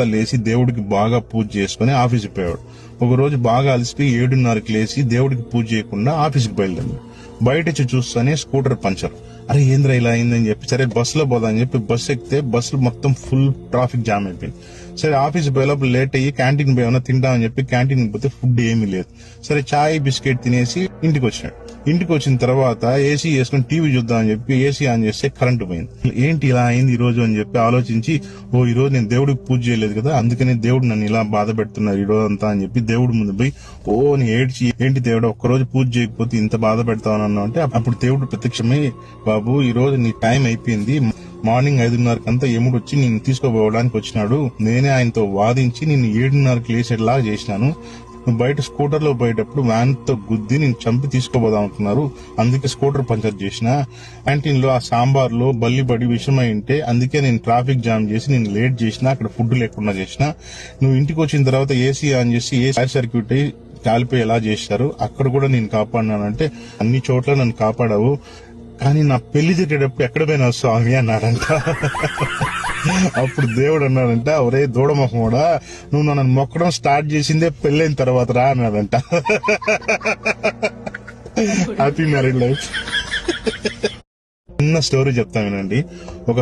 తర్వాత లేచి దేవుడికి బాగా పూజ చేసుకుని ఆఫీస్కి పోయాడు ఒక రోజు బాగా అలసిపోయి ఏడున్నరకి లేచి దేవుడికి పూజ చేయకుండా ఆఫీస్కి బయలుదేరింది బయట వచ్చి స్కూటర్ పంచర్. అరే ఏంద్ర ఇలా అయిందని చెప్పి సరే బస్సులో పోదా అని చెప్పి బస్సు ఎక్కితే బస్సు మొత్తం ఫుల్ ట్రాఫిక్ జామ్ అయిపోయింది. సరే ఆఫీస్ పోయేలోపు లేట్ అయ్యి క్యాంటీన్ పోయి తింటామని చెప్పి క్యాంటీన్ పోతే ఫుడ్ ఏమీ లేదు. సరే చాయ్ బిస్కెట్ తినేసి ఇంటికి వచ్చినాడు. ఇంటికి వచ్చిన తర్వాత ఏసీ వేసుకుని టీవీ చూద్దాం అని చెప్పి ఏసీ ఆన్ చేస్తే కరెంట్ పోయింది. ఏంటి ఇలా అయింది ఈ రోజు అని చెప్పి ఆలోచించి ఓ ఈ రోజు నేను దేవుడికి పూజ చేయలేదు కదా అందుకనే దేవుడు నన్ను ఇలా బాధ పెడుతున్నారు ఈ రోజు అంతా అని చెప్పి దేవుడు ముందు పోయి ఓ నీ ఏడ్చి ఏంటి దేవుడు ఒక్కరోజు పూజ చేయకపోతే ఇంత బాధ పెడతావు అంటే అప్పుడు దేవుడు ప్రత్యక్షమై బాబు ఈ రోజు నీ టైం అయిపోయింది మార్నింగ్ ఐదున్నరకంతా ఎముడు వచ్చి నిన్ను తీసుకోపోవడానికి వచ్చినాడు నేనే ఆయనతో వాదించి నిన్ను ఏడున్నరకు లేచేలా చేసినాను నువ్వు బయట స్కూటర్లో పోయేటప్పుడు వ్యాన్తో గుద్ది నేను చంపి తీసుకోబోదాం అనుకున్నారు అందుకే స్కూటర్ పంచర్ చేసిన. క్యాంటీన్లో ఆ సాంబార్లో బల్లి బడి ఉంటే అందుకే నేను ట్రాఫిక్ జామ్ చేసి నేను లేట్ చేసిన అక్కడ ఫుడ్ లేకుండా చేసిన. నువ్వు ఇంటికి వచ్చిన తర్వాత ఏసీ ఆన్ చేసి ఏ సర్క్యూట్ కాలిపోయి ఎలా చేశారు. అక్కడ కూడా నేను కాపాడినానంటే అన్ని చోట్ల నన్ను కాపాడావు. కానీ నా పెళ్ళి తిట్టేటప్పుడు ఎక్కడ పోయినా స్వామి అన్నారంట. అప్పుడు దేవుడు అన్నాడంట ఒరే దూడమొహమోడా నువ్వు నన్ను మొక్కడం స్టార్ట్ చేసిందే పెళ్ళైన తర్వాత రా అన్నాడంట. హ్యాపీ మ్యారీడ్ లైఫ్ చిన్న స్టోరీ చెప్తాను వినండి. ఒక